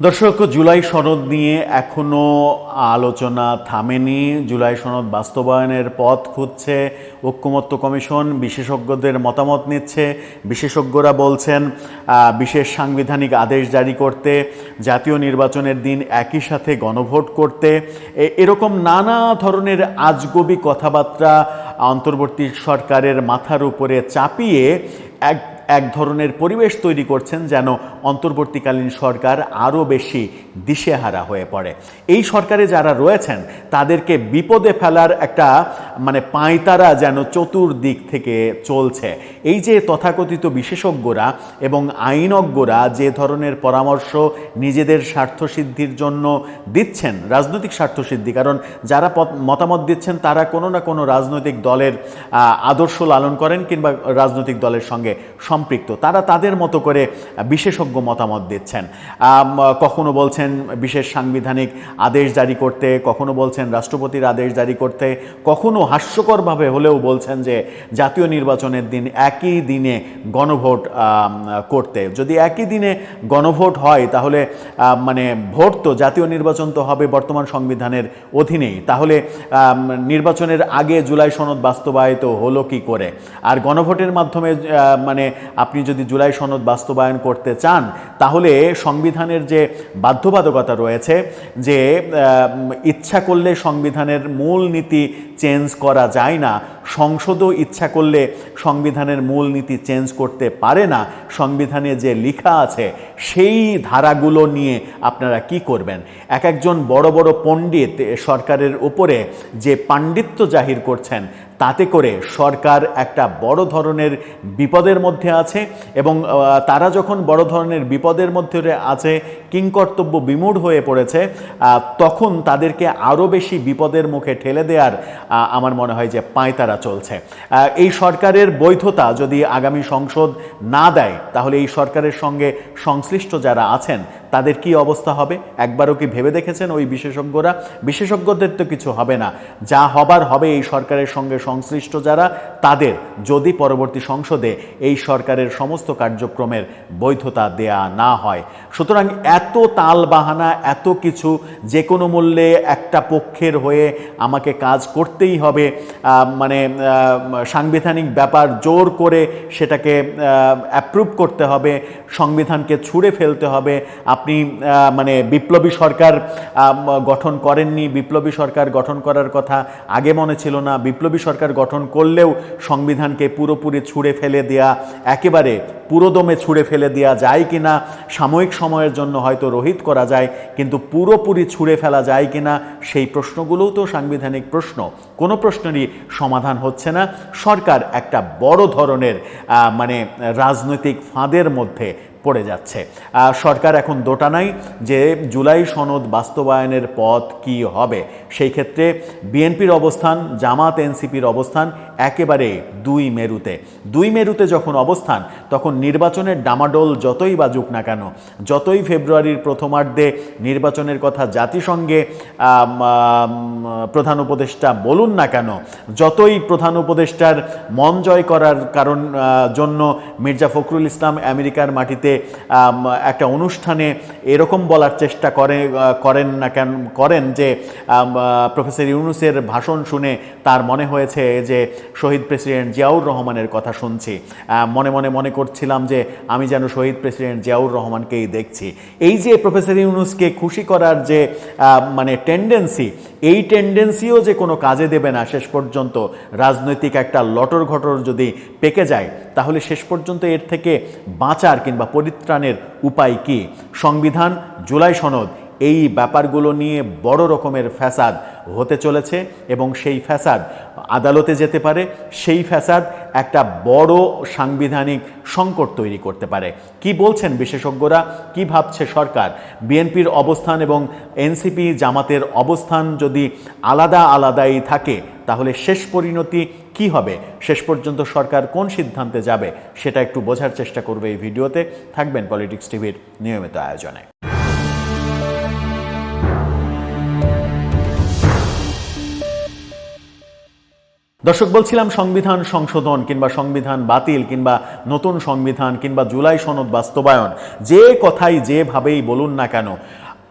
দর্শক, জুলাই সনদ নিয়ে এখনও আলোচনা থামেনি। জুলাই সনদ বাস্তবায়নের পথ খুঁজছে ঐক্যমত্য কমিশন, বিশেষজ্ঞদের মতামত নিচ্ছে। বিশেষজ্ঞরা বলছেন বিশেষ সাংবিধানিক আদেশ জারি করতে, জাতীয় নির্বাচনের দিন একই সাথে গণভোট করতে। এরকম নানা ধরনের আজগবি কথাবার্তা অন্তর্বর্তী সরকারের মাথার উপরে চাপিয়ে এক এক ধরনের পরিবেশ তৈরি করছেন যেন অন্তর্বর্তীকালীন সরকার আরও বেশি দিশেহারা হয়ে পড়ে। এই সরকারে যারা রয়েছেন, তাদেরকে বিপদে ফেলার একটা মানে পাঁয়তারা যেন চতুর্দিক থেকে চলছে। এই যে তথাকথিত বিশেষজ্ঞরা এবং আইনজ্ঞরা যে ধরনের পরামর্শ নিজেদের স্বার্থসিদ্ধির জন্য দিচ্ছেন, রাজনৈতিক স্বার্থসিদ্ধি, কারণ যারা মতামত দিচ্ছেন, তারা কোনো না কোনো রাজনৈতিক দলের আদর্শ লালন করেন কিংবা রাজনৈতিক দলের সঙ্গে সম্পৃক্ত। তারা তাদের মতো করে বিশেষজ্ঞ মতামত দিচ্ছেন। কখনো বলছেন বিশেষ সাংবিধানিক আদেশ জারি করতে, কখনো বলছেন রাষ্ট্রপতির আদেশ জারি করতে, কখনো হাস্যকরভাবে হলেও বলছেন যে জাতীয় নির্বাচনের দিন একই দিনে গণভোট করতে। যদি একই দিনে গণভোট হয়, তাহলে মানে ভোট তো জাতীয় নির্বাচন তো হবে বর্তমান সংবিধানের অধীনেই। তাহলে নির্বাচনের আগে জুলাই সনদ বাস্তবায়িত হলো কি করে? আর গণভোটের মাধ্যমে মানে আপনি যদি জুলাই সনদ বাস্তবায়ন করতে চান, তাহলে সংবিধানের যে বাধ্যবাধকতা রয়েছে, যে ইচ্ছা করলে সংবিধানের মূল নীতি চেঞ্জ করা যায় না, সংসদও ইচ্ছা করলে সংবিধানের মূল নীতি চেঞ্জ করতে পারে না, সংবিধানে যে লেখা আছে, সেই ধারাগুলো নিয়ে আপনারা কি করবেন? এক একজন বড় বড় পণ্ডিত সরকারের উপরে যে পাণ্ডিত্য জাহির করছেন তাতে করে সরকার একটা বড় ধরনের বিপদের মধ্যে আছে এবং তারা যখন বড় ধরনের বিপদের মধ্যে আছে, কিংকর্তব্য বিমূঢ় হয়ে পড়েছে তখন তাদেরকে আরও বেশি বিপদের মুখে ঠেলে দেওয়ার আমার মনে হয় যে পাঁয়তারা চলছে। এই সরকারের বৈধতা যদি আগামী সংসদ না দেয়, তাহলে এই সরকারের সঙ্গে সংশ্লিষ্ট যারা আছেন তাদের কি অবস্থা হবে? একবারও কি ভেবে দেখেছেন ওই বিশেষজ্ঞরা? বিশেষজ্ঞদের তো কিছু হবে না। যা হবার হবে এই সরকারের সঙ্গে সংশ্লিষ্ট যারা, তাদের যদি পরবর্তী সংসদে এই সরকারের সমস্ত কার্যক্রমের বৈধতা দেয়া না হয়। সুতরাং এত তাল বাহানা এত কিছু, যে কোনো মূল্যে একটা পক্ষের হয়ে আমাকে কাজ করতেই হবে মানে সাংবিধানিক ব্যাপার জোর করে সেটাকে অ্যাপ্রুভ করতে হবে, সংবিধানকে ছুঁড়ে ফেলতে হবে আপনি মানে বিপ্লবী সরকার গঠন করেননি, বিপ্লবী সরকার গঠন করার কথা আগে মনে ছিল না, বিপ্লবী সরকার গঠন করলেও সংবিধানকে পুরোপুরি ছুঁড়ে ফেলে দেয়া, একেবারে পুরোদমে ছুঁড়ে ফেলে দেওয়া যায় কি না, সাময়িক সময়ের জন্য হয়তো রহিত করা যায়, কিন্তু পুরোপুরি ছুঁড়ে ফেলা যায় কি না, সেই প্রশ্নগুলোও তো সাংবিধানিক প্রশ্ন। কোনো প্রশ্নেরই সমাধান হচ্ছে না। সরকার একটা বড় ধরনের মানে রাজনৈতিক ফাঁদের মধ্যে পড়ে যাচ্ছে। সরকার এখন দোটা নাই যে জুলাই সনদ বাস্তবায়নের পথ কি হবে। সেই ক্ষেত্রে বিএনপির অবস্থান, জামাত, এনসিপির অবস্থান একেবারে দুই মেরুতে। দুই মেরুতে যখন অবস্থান, তখন নির্বাচনের ডামাডোল যতই বাজুক না কেন, যতই ফেব্রুয়ারির প্রথমার্ধে নির্বাচনের কথা জাতিসংঘে প্রধান উপদেষ্টা বলুন না কেন, যতই প্রধান উপদেষ্টার মন জয় করার কারণ জন্য মির্জা ফখরুল ইসলাম আমেরিকার মাটিতে একটা অনুষ্ঠানে এরকম বলার চেষ্টা করে করেন না কেন, করেন যে প্রফেসর ইউনুসের ভাষণ শুনে তার মনে হয়েছে যে শহীদ প্রেসিডেন্ট জিয়াউর রহমানের কথা শুনছি। মনে মনে মনে করছিলাম যে আমি যেন শহীদ প্রেসিডেন্ট জিয়াউর রহমানকেই দেখছি। এই যে প্রফেসর ইউনুসকে খুশি করার যে মানে টেন্ডেন্সি এই টেন্ডেন্সিও যে কোনো কাজে দেবে না শেষ পর্যন্ত রাজনৈতিক একটা লটর ঘটর যদি পেকে যায়, তাহলে শেষ পর্যন্ত এর থেকে বাঁচার কিংবা পরিত্রাণের উপায় কি? সংবিধান, জুলাই সনদ এই ব্যাপারগুলো নিয়ে বড় রকমের ফ্যাসাদ হতে চলেছে এবং সেই ফ্যাসাদ আদালতে যেতে পারে, সেই ফ্যাসাদ একটা বড় সাংবিধানিক সংকট তৈরি করতে পারে। কি বলছেন বিশেষজ্ঞরা? কি ভাবছে সরকার? বিএনপির অবস্থান এবং এনসিপি জামাতের অবস্থান যদি আলাদা আলাদাই থাকে, তাহলে শেষ পরিণতি কি হবে? শেষ পর্যন্ত সরকার কোন সিদ্ধান্তে যাবে, সেটা একটু বোঝার চেষ্টা করবে এই ভিডিওতে। থাকবেন পলিটিক্স টিভির নিয়মিত আয়োজনে। দর্শক, বলছিলাম সংবিধান সংশোধন কিংবা সংবিধান বাতিল কিংবা নতুন সংবিধান কিংবা জুলাই সনদ বাস্তবায়ন। যে কথাই যেভাবেই বলুন না কেন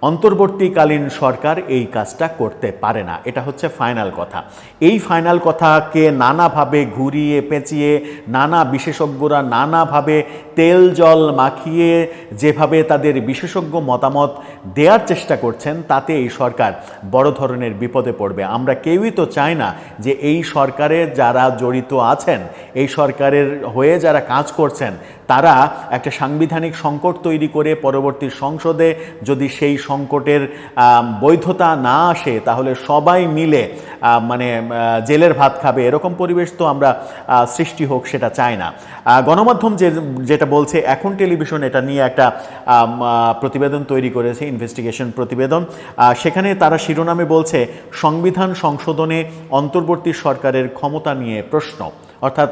অন্তর্বর্তীকালীন সরকার এই কাজটা করতে পারে না। এটা হচ্ছে ফাইনাল কথা। এই ফাইনাল কথাকে নানাভাবে ঘুরিয়ে পেঁচিয়ে, নানা বিশেষজ্ঞরা নানাভাবে তেল, জল মাখিয়ে যেভাবে তাদের বিশেষজ্ঞ মতামত দেওয়ার চেষ্টা করছেন, তাতে এই সরকার বড় ধরনের বিপদে পড়বে। আমরা কেউই তো চাই না যে এই সরকারে যারা জড়িত আছেন, এই সরকারের হয়ে যারা কাজ করছেন তারা একটা সাংবিধানিক সংকট তৈরি করে পরবর্তী সংসদে যদি সেই সংকটের বৈধতা না আসে, তাহলে সবাই মিলে মানে জেলের ভাত খাবে। এরকম পরিবেশ তো আমরা সৃষ্টি হোক সেটা চাই না। গণমাধ্যম যে, যেটা বলছে, এখন টেলিভিশন এটা নিয়ে একটা প্রতিবেদন তৈরি করেছে ইনভেস্টিগেশন প্রতিবেদন। সেখানে তারা শিরোনামে বলছে, সংবিধান সংশোধনে অন্তর্বর্তী সরকারের ক্ষমতা নিয়ে প্রশ্ন। অর্থাৎ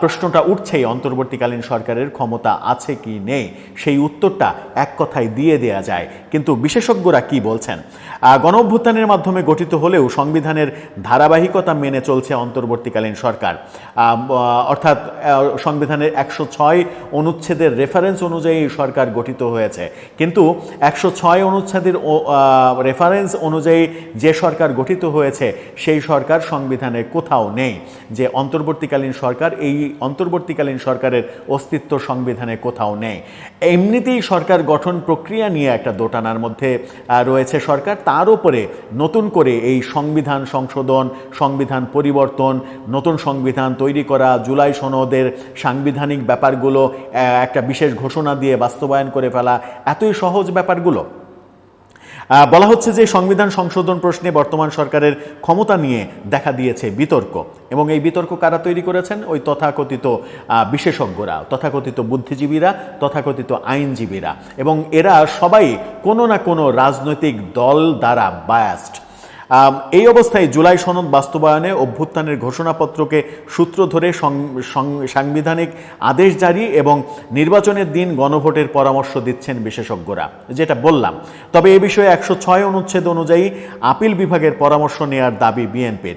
প্রশ্নটা উঠছেই অন্তর্বর্তীকালীন সরকারের ক্ষমতা আছে কি নেই, সেই উত্তরটা এক কথায় দিয়ে দেয়া যায়। কিন্তু বিশেষজ্ঞরা কি বলছেন? গণ অভ্যুত্থানের মাধ্যমে গঠিত হলেও সংবিধানের ধারাবাহিকতা মেনে চলছে অন্তর্বর্তীকালীন সরকার। অর্থাৎ সংবিধানের একশো ছয় অনুচ্ছেদের রেফারেন্স অনুযায়ী সরকার গঠিত হয়েছে। কিন্তু একশো ছয় অনুচ্ছেদের রেফারেন্স অনুযায়ী যে সরকার গঠিত হয়েছে, সেই সরকার সংবিধানে কোথাও নেই। যে অন্তর্বর্তীকালীন সরকার, এই অন্তর্বর্তীকালীন সরকারের অস্তিত্ব সংবিধানে কোথাও নেই। এমনিতেই সরকার গঠন প্রক্রিয়া নিয়ে একটা দোটানার মধ্যে রয়েছে সরকার। তার উপরে নতুন করে এই সংবিধান সংশোধন, সংবিধান পরিবর্তন, নতুন সংবিধান তৈরি করা, জুলাই সনদের সাংবিধানিক ব্যাপারগুলো একটা বিশেষ ঘোষণা দিয়ে বাস্তবায়ন করে ফেলা, এতই সহজ ব্যাপারগুলো? বলা হচ্ছে যে সংবিধান সংশোধন প্রশ্নে বর্তমান সরকারের ক্ষমতা নিয়ে দেখা দিয়েছে বিতর্ক। এবং এই বিতর্ক কারা তৈরি করেছেন? ওই তথাকথিত বিশেষজ্ঞরা, তথাকথিত বুদ্ধিজীবীরা, তথাকথিত আইনজীবীরা। এবং এরা সবাই কোনো না কোনো রাজনৈতিক দল দ্বারা বায়াস্ট এই অবস্থায় জুলাই সনদ বাস্তবায়নে অভ্যুত্থানের ঘোষণাপত্রকে সূত্র ধরে সাংবিধানিক আদেশ জারি এবং নির্বাচনের দিন গণভোটের পরামর্শ দিচ্ছেন বিশেষজ্ঞরা, যেটা বললাম। তবে এ বিষয়ে একশো ছয় অনুচ্ছেদ অনুযায়ী আপিল বিভাগের পরামর্শ নেয়ার দাবি বিএনপির।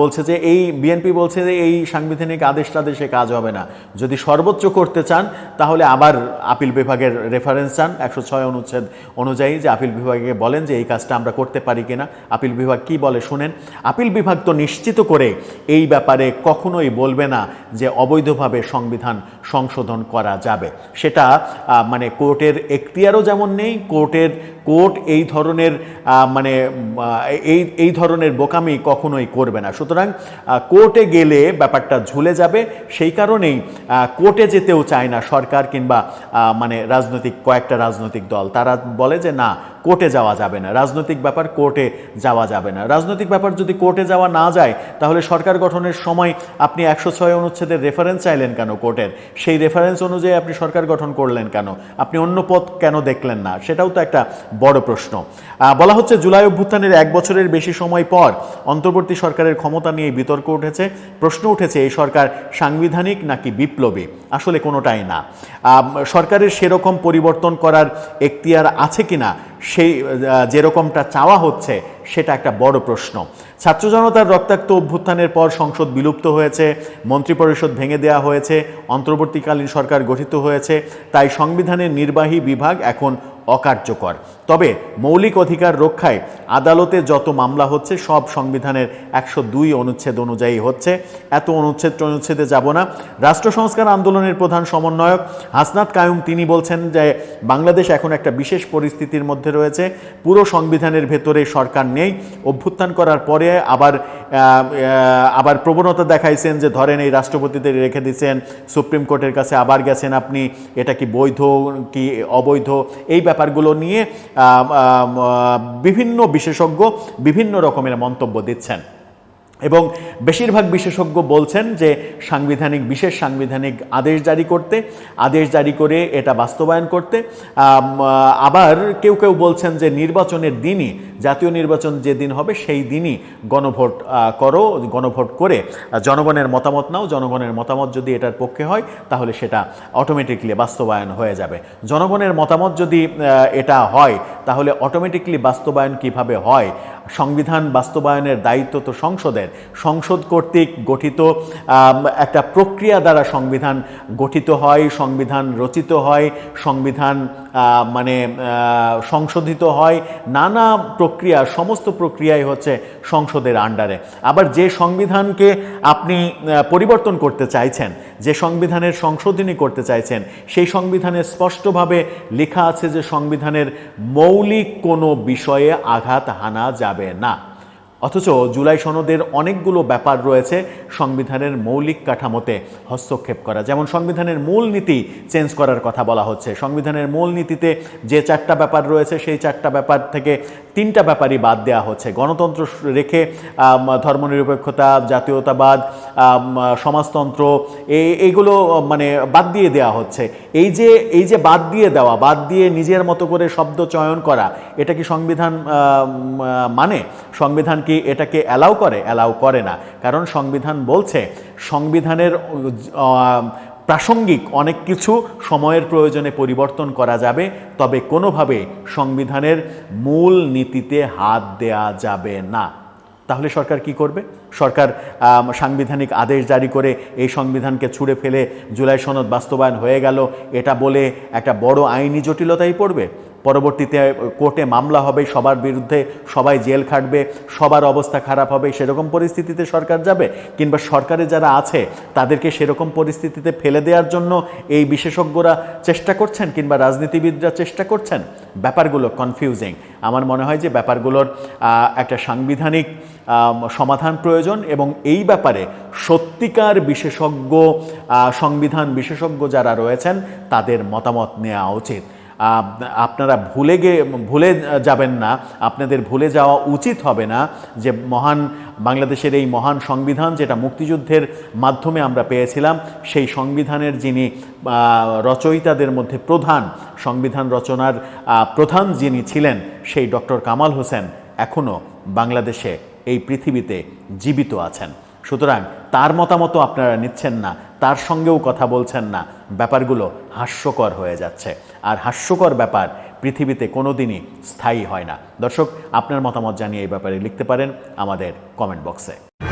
বলছে যে এই, বিএনপি বলছে যে এই সাংবিধানিক আদেশ টাদেশে কাজ হবে না। যদি সর্বোচ্চ করতে চান, তাহলে আবার আপিল বিভাগের রেফারেন্স চান। একশো ছয় অনুচ্ছেদ অনুযায়ী যে আপিল বিভাগকে বলেন যে এই কাজটা আমরা করতে পারি কিনা, আপিল বিভাগ কি বলে শুনেন, আপিল বিভাগ তো নিশ্চিত করে এই ব্যাপারে কখনোই বলবে না যে অবৈধভাবে সংবিধান সংশোধন করা যাবে। সেটা মানে কোর্টের এখতিয়ারও যেমন নেই, কোর্টের, কোর্ট এই ধরনের মানে এই এই ধরনের বোকামি কখনোই করবে না। সুতরাং কোর্টে গেলে ব্যাপারটা ঝুলে যাবে। সেই কারণেই কোর্টে যেতেও চায় না সরকার কিংবা মানে রাজনৈতিক, কয়েকটা রাজনৈতিক দল। তারা বলে যে, না কোর্টে যাওয়া যাবে না। রাজনৈতিক ব্যাপার কোর্টে যাওয়া যাবে না। রাজনৈতিক ব্যাপার যদি কোর্টে যাওয়া না যায়, তাহলে সরকার গঠনের সময় আপনি একশো ছয় অনুচ্ছেদের রেফারেন্স চাইলেন কেন কোর্টের? সেই রেফারেন্স অনুযায়ী আপনি সরকার গঠন করলেন কেন? আপনি অন্য পথ কেন দেখলেন না? সেটাও তো একটা বড় প্রশ্ন। বলা হচ্ছে জুলাই অভ্যুত্থানের এক বছরের বেশি সময় পর অন্তর্বর্তী সরকারের ক্ষমতা নিয়ে বিতর্ক উঠেছে। প্রশ্ন উঠেছে, এই সরকার সাংবিধানিক নাকি বিপ্লবী? আসলে কোনোটাই না। সরকারের সেরকম পরিবর্তন করার এখতিয়ার আছে কিনা? সেই যেরকমটা চাওয়া হচ্ছে, সেটা একটা বড় প্রশ্ন। ছাত্র জনতার রক্তাক্ত অভ্যুত্থানের পর সংসদ বিলুপ্ত হয়েছে, মন্ত্রিপরিষদ ভেঙে দেওয়া হয়েছে, অন্তর্বর্তীকালীন সরকার গঠিত হয়েছে, তাই সংবিধানের নির্বাহী বিভাগ এখন অকার্যকর। তবে মৌলিক অধিকার রক্ষায় আদালতে যত মামলা হচ্ছে, সব সংবিধানের একশো দুই অনুচ্ছেদ অনুযায়ী হচ্ছে। এত অনুচ্ছেদ অনুচ্ছেদে যাব না। রাষ্ট্র সংস্কার আন্দোলনের প্রধান সমন্বয়ক হাসনাত কায়ুম তিনি বলছেন যে, বাংলাদেশ এখন একটা বিশেষ পরিস্থিতির মধ্যে রয়েছে। পুরো সংবিধানের ভেতরে সরকার নেই। অভ্যুত্থান করার পরে আবার আবার প্রবণতা দেখাইছেন যে, ধরেন এই রাষ্ট্রপতিদের রেখে দিচ্ছেন সুপ্রিম কোর্টের কাছে আবার গেছেন আপনি, এটা কি বৈধ কি অবৈধ? এই ব্যাপারগুলো নিয়ে বিভিন্ন বিশেষজ্ঞ বিভিন্ন রকমের মন্তব্য দিচ্ছেন। এবং বেশিরভাগ বিশেষজ্ঞ বলছেন যে সাংবিধানিক, বিশেষ সাংবিধানিক আদেশ জারি করতে, আদেশ জারি করে এটা বাস্তবায়ন করতে আবার কেউ কেউ বলছেন যে নির্বাচনের দিনই, জাতীয় নির্বাচন যেদিন হবে সেই দিনই গণভোট করো, গণভোট করে। জনগণের মতামত নাও, জনগণের মতামত যদি এটার পক্ষে হয়, তাহলে সেটা অটোমেটিকলি বাস্তবায়ন হয়ে যাবে। জনগণের মতামত যদি এটা হয়, তাহলে অটোমেটিকলি বাস্তবায়ন কীভাবে হয়? সংবিধান বাস্তবায়নের দায়িত্ব তো সংসদের। সংসদ কর্তৃক গঠিত একটা প্রক্রিয়া দ্বারা সংবিধান গঠিত হয়, সংবিধান রচিত হয়, সংবিধান মানে সংশোধিত হয়। নানা প্রক্রিয়া, সমস্ত প্রক্রিয়াই হচ্ছে সংসদের আন্ডারে আবার যে সংবিধানকে আপনি পরিবর্তন করতে চাইছেন, যে সংবিধানের সংশোধনী করতে চাইছেন, সেই সংবিধানে স্পষ্টভাবে লেখা আছে যে সংবিধানের মৌলিক কোনো বিষয়ে আঘাত হানা যাবে না অথচ জুলাই সনদের অনেকগুলো ব্যাপার রয়েছে সংবিধানের মৌলিক কাঠামোতে হস্তক্ষেপ করা। যেমন সংবিধানের মূল নীতি চেঞ্জ করার কথা বলা হচ্ছে। সংবিধানের মূল নীতিতে যে চারটা ব্যাপার রয়েছে, সেই চারটা ব্যাপার থেকে তিনটা ব্যাপারই বাদ দেওয়া হচ্ছে। গণতন্ত্র রেখে ধর্মনিরপেক্ষতা, জাতীয়তাবাদ সমাজতন্ত্র এই এইগুলো মানে বাদ দিয়ে দেওয়া হচ্ছে। এই যে এই যে বাদ দিয়ে দেওয়া, বাদ দিয়ে নিজের মতো করে শব্দ চয়ন করা, এটা কি সংবিধান মানে? সংবিধান কি এটাকে অ্যালাউ করে? অ্যালাউ করে না। কারণ সংবিধান বলছে, সংবিধানের প্রাসঙ্গিক অনেক কিছু সময়ের প্রয়োজনে পরিবর্তন করা যাবে, তবে কোনোভাবে সংবিধানের মূল নীতিতে হাত দেয়া যাবে না। তাহলে সরকার কি করবে? সরকার সাংবিধানিক আদেশ জারি করে এই সংবিধানকে ছুঁড়ে ফেলে জুলাই সনদ বাস্তবায়ন হয়ে গেল। এটা বলে একটা বড় আইনি জটিলতাই পড়বে। পরবর্তীতে কোর্টে মামলা হবে, সবার বিরুদ্ধে সবাই জেল খাটবে, সবার অবস্থা খারাপ হবে, সেরকম পরিস্থিতিতে সরকার যাবে? কিংবা সরকারে যারা আছে, তাদেরকে সেরকম পরিস্থিতিতে ফেলে দেওয়ার জন্য এই বিশেষজ্ঞরা চেষ্টা করছেন কিংবা রাজনীতিবিদরা চেষ্টা করছেন? ব্যাপারগুলো কনফিউজিং আমার মনে হয় যে ব্যাপারগুলোর একটা সাংবিধানিক সমাধান প্রয়োজন এবং এই ব্যাপারে সত্যিকার বিশেষজ্ঞ সংবিধান বিশেষজ্ঞ যারা রয়েছেন, তাদের মতামত নেওয়া উচিত। আপনারা ভুলে গে, ভুলে যাবেন না। আপনাদের ভুলে যাওয়া উচিত হবে না যে মহান বাংলাদেশের এই মহান সংবিধান যেটা মুক্তিযুদ্ধের মাধ্যমে আমরা পেয়েছিলাম, সেই সংবিধানের যিনি রচয়িতাদের মধ্যে প্রধান, সংবিধান রচনার প্রধান যিনি ছিলেন, সেই ডক্টর কামাল হোসেন এখনও বাংলাদেশে, এই পৃথিবীতে জীবিত আছেন। সুতরাং তার মতামত আপনারা নিচ্ছেন না। তার সঙ্গেও কথা বলছেন না। ব্যাপারগুলো হাস্যকর হয়ে যাচ্ছে। আর হাস্যকর ব্যাপার পৃথিবীতে কোনো দিনই স্থায়ী হয় না। দর্শক, আপনার মতামত জানিয়ে এই ব্যাপারে লিখতে পারেন আমাদের কমেন্ট বক্সে